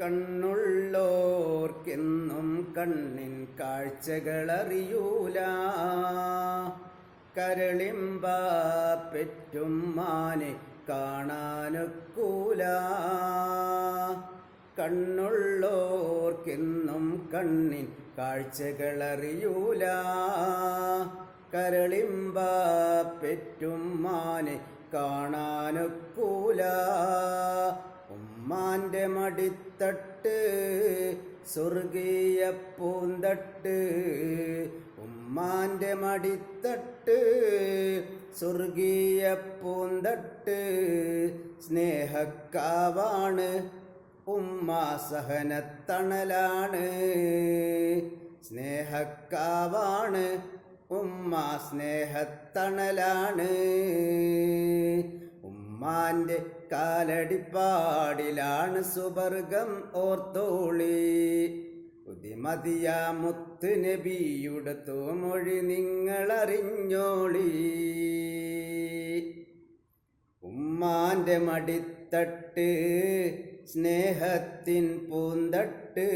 കണ്ണുള്ളോർക്കെന്നും കണ്ണിൻ കാഴ്ചകളറിയൂല. കരളിമ്പ പെറ്റും മാനെ കാണാനൊക്കൂല. കണ്ണുള്ളോർക്കെന്നും കണ്ണിൻ കാഴ്ചകളറിയൂല. കരളിമ്പ പെറ്റും മാനെ കാണാനൊക്കൂല. ഉമ്മാന്റെ മടിത്തട്ട് സ്വർഗീയ പൂന്തട്ട്. ഉമ്മാന്റെ മടിത്തട്ട് സ്വർഗീയ പൂന്തട്ട്. സ്നേഹക്കാവാണ് ഉമ്മ സഹനത്തണലാണ് സ്നേഹക്കാവാണ് ഉമ്മ സ്നേഹത്തണലാണ് ഉമ്മാന്റെ കാലടിപ്പാടിലാണ് സുവർഗം ഓർത്തോളി. ഉദിമതിയ മുത്ത് നബിയുടെ തോമൊഴി നിങ്ങളറിഞ്ഞോളി. ഉമ്മാന്റെ മടിത്തട്ട് സ്നേഹത്തിൻ പൂന്തട്ട്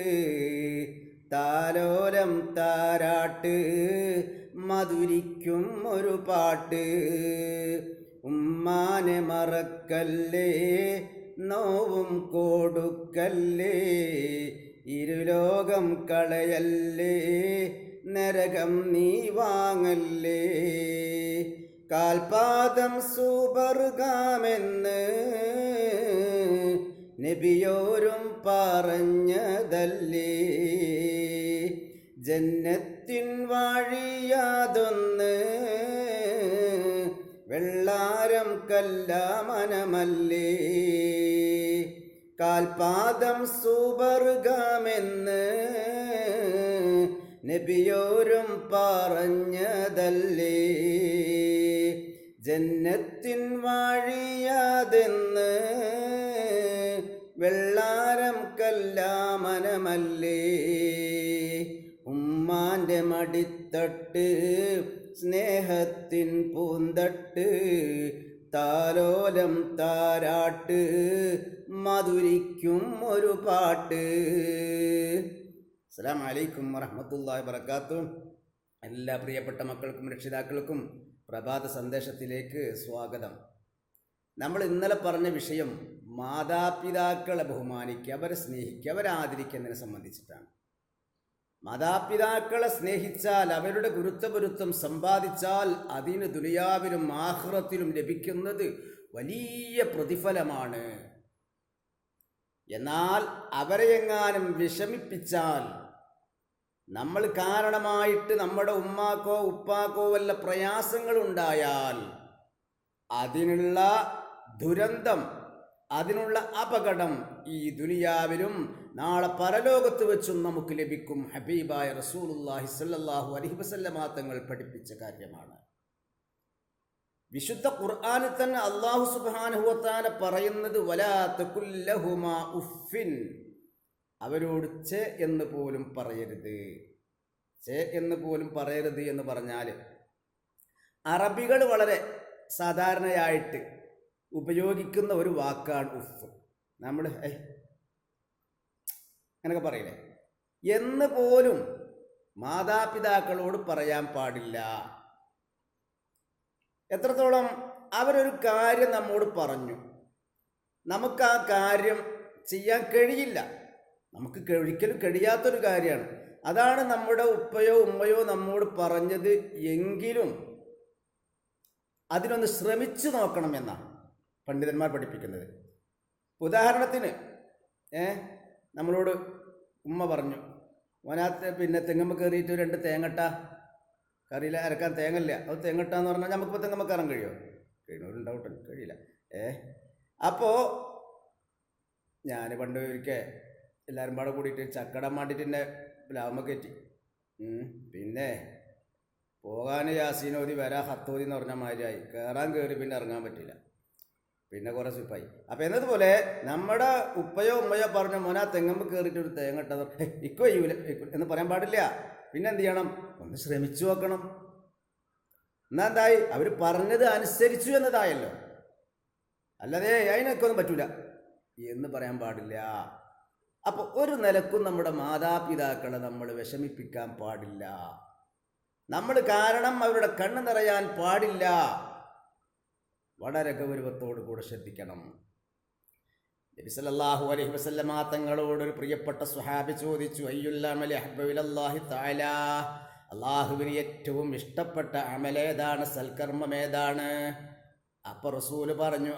താലോലം താരാട്ട് മധുരിക്കും ഒരു പാട്ട്. ഉമ്മാനെ മറക്കല്ലേ? നോവും കൊടുക്കല്ലേ? ഇരുലോകം കളയല്ലേ? നരകം നീ വാങ്ങല്ലേ? കാൽപാദം സൂപറുകാമെന്ന് നബിയോരും പറഞ്ഞതല്ലേ? ജന്നത്തിൻ വഴിയാതൊന്ന് വെള്ളാരം കല്ല മനമല്ലേ? കാൽപാദം സൂപറുകാമെന്ന് നബിയോരും പറഞ്ഞതല്ലേ? ജന്നത്തിൻ വാഴിയാതെന്ന് വെള്ളാരം കല്ലാമനമല്ലേ ഉമ്മാന്റെ മടിത്തട്ട് സ്നേഹത്തിൻ പൂന്തട്ട് താലോലം താരാട്ട് മധുരിക്കും ഒരു പാട്ട്. അസ്സാം വലൈക്കും വറഹമത്തല്ലാ വബർക്കാത്തു എല്ലാ പ്രിയപ്പെട്ട മക്കൾക്കും രക്ഷിതാക്കൾക്കും പ്രഭാത സന്ദേശത്തിലേക്ക് സ്വാഗതം. നമ്മൾ ഇന്നലെ പറഞ്ഞ വിഷയം മാതാപിതാക്കളെ ബഹുമാനിക്കുക അവരെ സ്നേഹിക്കുക അവരെ ആദരിക്കുന്നതിനെ സംബന്ധിച്ചിട്ടാണ്. മാതാപിതാക്കളെ സ്നേഹിച്ചാൽ അവരുടെ ഗുരുത്വപുരുത്വം സമ്പാദിച്ചാൽ അതിന് ദുനിയാവിലും ആഹ്റത്തിലും ലഭിക്കുന്നത് വലിയ പ്രതിഫലമാണ്. എന്നാൽ അവരെയെങ്ങാനും വിഷമിപ്പിച്ചാൽ നമ്മൾ കാരണമായിട്ട് നമ്മുടെ ഉമ്മാക്കോ ഉപ്പാക്കോ വല്ല പ്രയാസങ്ങളുണ്ടായാൽ അതിനുള്ള ദുരന്തം അതിനുള്ള അപകടം ഈ ദുനിയാവിലും നാളെ പരലോകത്ത് വെച്ചും നമുക്ക് ലഭിക്കും. ഹബീബായ റസൂലുല്ലാഹി സല്ലാഹു അലഹി വസല്ലമ തങ്ങൾ പഠിപ്പിച്ച കാര്യമാണ്. വിശുദ്ധ ഖുർആാനിൽ തന്നെ അള്ളാഹു സുബാനുഹുവത്താന പറയുന്നത് വലാത്തുല്ലഹുമാ ഉഫിൻ അവരോട് ചെ എന്ന് പോലും പറയരുത്. ചെ എന്ന് പോലും പറയരുത് എന്ന് പറഞ്ഞാൽ അറബികൾ വളരെ സാധാരണയായിട്ട് ഉപയോഗിക്കുന്ന ഒരു വാക്കാണ് ഉഫ്. നമ്മൾ അങ്ങനെയൊക്കെ പറയില്ലേ? എന്ന് പോലും മാതാപിതാക്കളോട് പറയാൻ പാടില്ല. എത്രത്തോളം അവരൊരു കാര്യം നമ്മോട് പറഞ്ഞു. നമുക്ക് ആ കാര്യം ചെയ്യാൻ കഴിയില്ല. നമുക്ക് ഒരിക്കലും കഴിയാത്തൊരു കാര്യമാണ്. അതാണ് നമ്മുടെ ഉപ്പയോ ഉമ്മയോ നമ്മോട് പറഞ്ഞത് എങ്കിലും അതിനൊന്ന് ശ്രമിച്ചു നോക്കണം എന്നാണ്. പണ്ഡിതന്മാർ പഠിപ്പിക്കുന്നത്. ഉദാഹരണത്തിന് ഏ നമ്മളോട് ഉമ്മ പറഞ്ഞു ഓനകത്ത് പിന്നെ തെങ്ങമ്മ കയറിയിട്ട് രണ്ട് തേങ്ങട്ട. കറിയില്ല അരക്കാൻ തേങ്ങല്ല അത് തേങ്ങട്ട എന്ന് പറഞ്ഞാൽ നമുക്കിപ്പോൾ തെങ്ങമ്മ കയറാൻ കഴിയുമോ കഴിയുന്നവരുണ്ടാവട്ടെ കഴിയില്ല. ഏ അപ്പോൾ ഞാൻ പണ്ട് ഒരിക്കൽ എല്ലാവരും പാടെ കൂടിയിട്ട് ചക്കടം വേണ്ടിയിട്ട് എന്നെ പ്ലാവുമ്മ കയറ്റി. പിന്നെ പോകാൻ യാസീനോതി വരാ ഹത്തോതി എന്ന് പറഞ്ഞ മാതിരിയായി കയറാൻ കയറി പിന്നെ ഇറങ്ങാൻ പറ്റില്ല. പിന്നെ കുറേ സിപ്പായി അപ്പം എന്നതുപോലെ നമ്മുടെ ഉപ്പയോ ഉമ്മയോ പറഞ്ഞ മോന തെങ്ങമ്പ് കയറിയിട്ട് ഒരു തേങ്ങട്ടത് ഇക്കോ ചെയ്യൂല. എന്ന് പറയാൻ പാടില്ല. പിന്നെ എന്ത് ചെയ്യണം? ഒന്ന് ശ്രമിച്ചു നോക്കണം. എന്നാ എന്തായി? അവർ പറഞ്ഞത് അനുസരിച്ചു എന്നതായല്ലോ. അല്ലാതെ അതിനൊക്കെ ഒന്നും പറ്റൂല. എന്ന് പറയാൻ പാടില്ല. അപ്പോൾ ഒരു നിലക്കും നമ്മുടെ മാതാപിതാക്കളെ നമ്മൾ വിഷമിപ്പിക്കാൻ പാടില്ല. നമ്മൾ കാരണം അവരുടെ കണ്ണ് നിറയാൻ പാടില്ല. വളരെ ഗൗരവത്തോടു കൂടെ ശ്രദ്ധിക്കണം. നബി സല്ലല്ലാഹു അലൈഹി വസല്ലമ തങ്ങളോട് ഒരു പ്രിയപ്പെട്ട സ്വഹാബി ചോദിച്ചു അയ്യുല്ലാഹി അമലി അഹ്ബിലല്ലാഹി തആല? അള്ളാഹുവിന് ഏറ്റവും ഇഷ്ടപ്പെട്ട അമലേതാണ് സൽക്കർമ്മം ഏതാണ്? അപ്പൊ റസൂൽ പറഞ്ഞു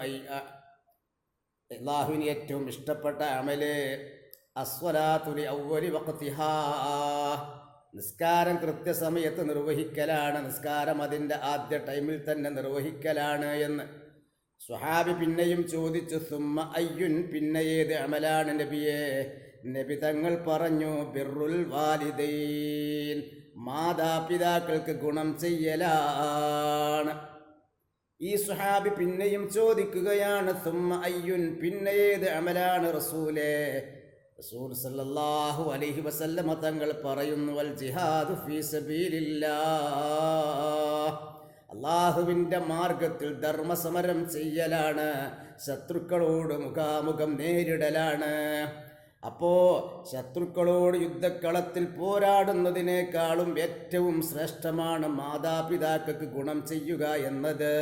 അള്ളാഹുവിന് ഏറ്റവും ഇഷ്ടപ്പെട്ട അമൽ അസ്വലാത്തുലി ഔവലി വഖതിഹാ. നിസ്കാരം കൃത്യസമയത്ത് നിർവഹിക്കലാണ്. നിസ്കാരം അതിന്റെ ആദ്യ ടൈമിൽ തന്നെ നിർവഹിക്കലാണ് എന്ന്. സുഹാബി പിന്നെയും ചോദിച്ചു സുമ്മ അയ്യുൻ പിന്നെ ഏത് അമലാണ് നബിയെ? നബി തങ്ങൾ പറഞ്ഞു ബിറുൽ വാലിദൈൻ മാതാപിതാക്കൾക്ക് ഗുണം ചെയ്യലാണ്. ഈ സുഹാബി പിന്നെയും ചോദിക്കുകയാണ് സുമ്മ അയ്യുൻ പിന്നെ ഏത് അമലാണ് റസൂലേ? റസൂൽ സല്ലല്ലാഹു അലൈഹി വസല്ലമ തങ്ങൾ പറയുന്നു അൽ ജിഹാദു ഫീ സബീലില്ലാഹ്. അള്ളാഹുവിന്റെ മാർഗത്തിൽ ധർമ്മസമരം ചെയ്യലാണ് ശത്രുക്കളോട് മുഖാമുഖം നേരിടലാണ്. അപ്പോ ശത്രുക്കളോട് യുദ്ധക്കളത്തിൽ പോരാടുന്നതിനേക്കാളും ഏറ്റവും ശ്രേഷ്ഠമാണ് മാതാപിതാക്കൾക്ക് ഗുണം ചെയ്യുക എന്നത്.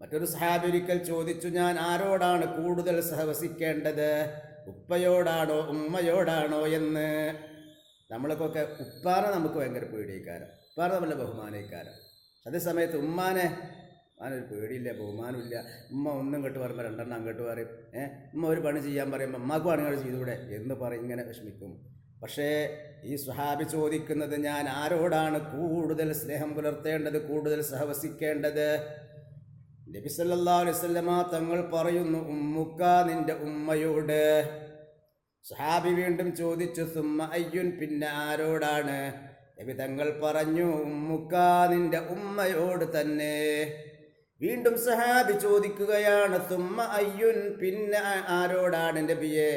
മറ്റൊരു സഹാബി ഒരിക്കൽ ചോദിച്ചു ഞാൻ ആരോടാണ് കൂടുതൽ സഹവസിക്കേണ്ടത്? ഉപ്പയോടാണോ ഉമ്മയോടാണോ എന്ന്. നമ്മൾക്കൊക്കെ ഉപ്പാനെ നമുക്ക് ഭയങ്കര പേടിയേക്കാരം. ഉപ്പാനെ നമ്മളെ ബഹുമാനിക്കാരം. അതേസമയത്ത് ഉമ്മാനെ ഉമ്മാനൊരു പേടിയില്ല ബഹുമാനമില്ല. ഉമ്മ ഒന്നും ഇങ്ങോട്ട് പറയുമ്പോൾ രണ്ടെണ്ണം അങ്ങോട്ട് പറയും. ഏഹ് ഉമ്മ ഒരു പണി ചെയ്യാൻ പറയുമ്പോൾ അമ്മയ്ക്ക് പണികൾ ചെയ്തുകൂടെ എന്ന് പറയും ഇങ്ങനെ വിഷമിക്കും. പക്ഷേ ഈ സ്വഹാബി ചോദിക്കുന്നത് ഞാൻ ആരോടാണ് കൂടുതൽ സ്നേഹം പുലർത്തേണ്ടത് കൂടുതൽ സഹവസിക്കേണ്ടത്? നബി സല്ലല്ലാഹു അലൈഹി വസല്ലമ തങ്ങൾ പറയുന്നു ഉമ്മുക്ക നിന്റെ ഉമ്മയോട്? സഹാബി വീണ്ടും ചോദിച്ചു സുമ്മ അയ്യുൻ പിന്നെ ആരോടാണ്? നബി തങ്ങൾ പറഞ്ഞു ഉമ്മുക്ക നിന്റെ ഉമ്മയോട് തന്നെ. വീണ്ടും സഹാബി ചോദിക്കുകയാണ് സുമ്മ അയ്യുൻ പിന്നെ ആരോടാണ് നബിയെ?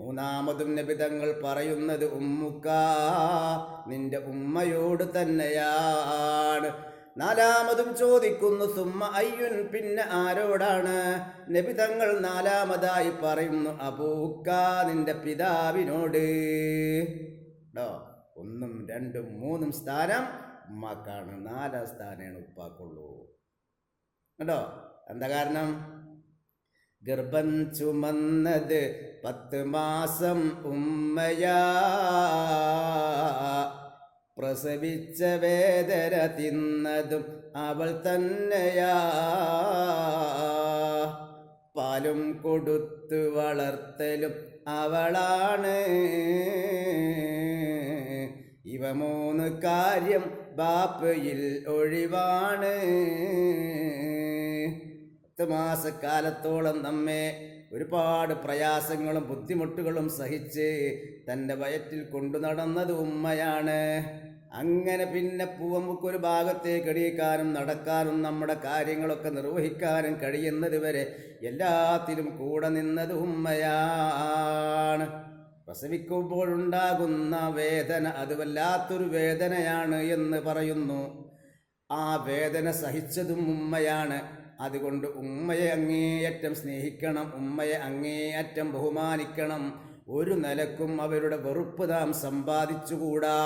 മൂന്നാമതും നബി തങ്ങൾ പറയുന്നത് ഉമ്മുക്ക നിന്റെ ഉമ്മയോട് തന്നെയാണ്. നാലാമതും ചോദിക്കുന്നു സുമ്മ അയ്യുൻ പിന്നെ ആരോടാണ്? നബി തങ്ങൾ നാലാമതായി പറയുന്നു അബൂക്ക നിന്റെ പിതാവിനോട്. ഡോ ഒന്നും രണ്ടും മൂന്നും സ്ഥാനം ഉമ്മാക്കാണ്. നാലാം സ്ഥാനമാണ് ഉപ്പാക്കുള്ളൂ. കേട്ടോ എന്താ കാരണം? ഗർഭം ചുമന്നത് പത്ത് മാസം ഉമ്മയാ പ്രസവിച്ച വേദന തിന്നതും അവൾ തന്നെയാ. പാലും കൊടുത്തു വളർത്തലും അവളാണ്. ഇവ മൂന്ന് കാര്യം ബാപ്പയിൽ ഒഴിവാണ്. പത്ത് മാസക്കാലത്തോളം നമ്മെ ഒരുപാട് പ്രയാസങ്ങളും ബുദ്ധിമുട്ടുകളും സഹിച്ച് തന്റെ വയറ്റിൽ കൊണ്ടു നടന്നത് ഉമ്മയാണ്. അങ്ങനെ പിന്നെ പൂവമ്മക്കൊരു ഭാഗത്തേക്ക് എണീക്കാനും നടക്കാനും നമ്മുടെ കാര്യങ്ങളൊക്കെ നിർവഹിക്കാനും കഴിയുന്നത് വരെ എല്ലാത്തിലും കൂടെ നിന്നത് ഉമ്മയാണ്. പ്രസവിക്കുമ്പോഴുണ്ടാകുന്ന വേദന അത് വല്ലാത്തൊരു വേദനയാണ് എന്ന് പറയുന്നു. ആ വേദന സഹിച്ചതും ഉമ്മയാണ്. അതുകൊണ്ട് ഉമ്മയെ അങ്ങേയറ്റം സ്നേഹിക്കണം ഉമ്മയെ അങ്ങേയറ്റം ബഹുമാനിക്കണം. ഒരു നിലക്കും അവരുടെ വെറുപ്പ് നാം സമ്പാദിച്ചുകൂടാ.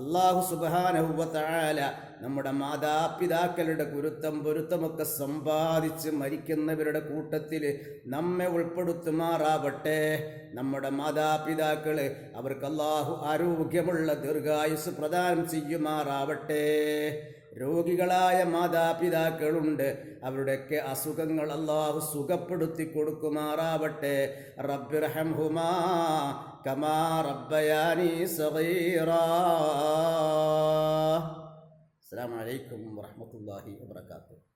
അള്ളാഹു സുബാനഹുബത്താല നമ്മുടെ മാതാപിതാക്കളുടെ ഗുരുത്വം പൊരുത്തമൊക്കെ സമ്പാദിച്ച് മരിക്കുന്നവരുടെ കൂട്ടത്തിൽ നമ്മെ ഉൾപ്പെടുത്തുമാറാവട്ടെ. നമ്മുടെ മാതാപിതാക്കൾ അവർക്ക് അള്ളാഹു ആരോഗ്യമുള്ള ദീർഘായുസ് പ്രദാനം ചെയ്യുമാറാവട്ടെ. രോഗികളായ മാതാപിതാക്കളുണ്ട്. അവരുടെയൊക്കെ അസുഖങ്ങൾ അള്ളാഹു സുഖപ്പെടുത്തി കൊടുക്കുമാറാവട്ടെ. റബ്ബിർഹംഹുമാ കമാ റബ്ബയാനി സഗീറാ. അസ്സാം അലൈക്കും വറഹ്മത്തുള്ളാഹി വബറകാതുഹു.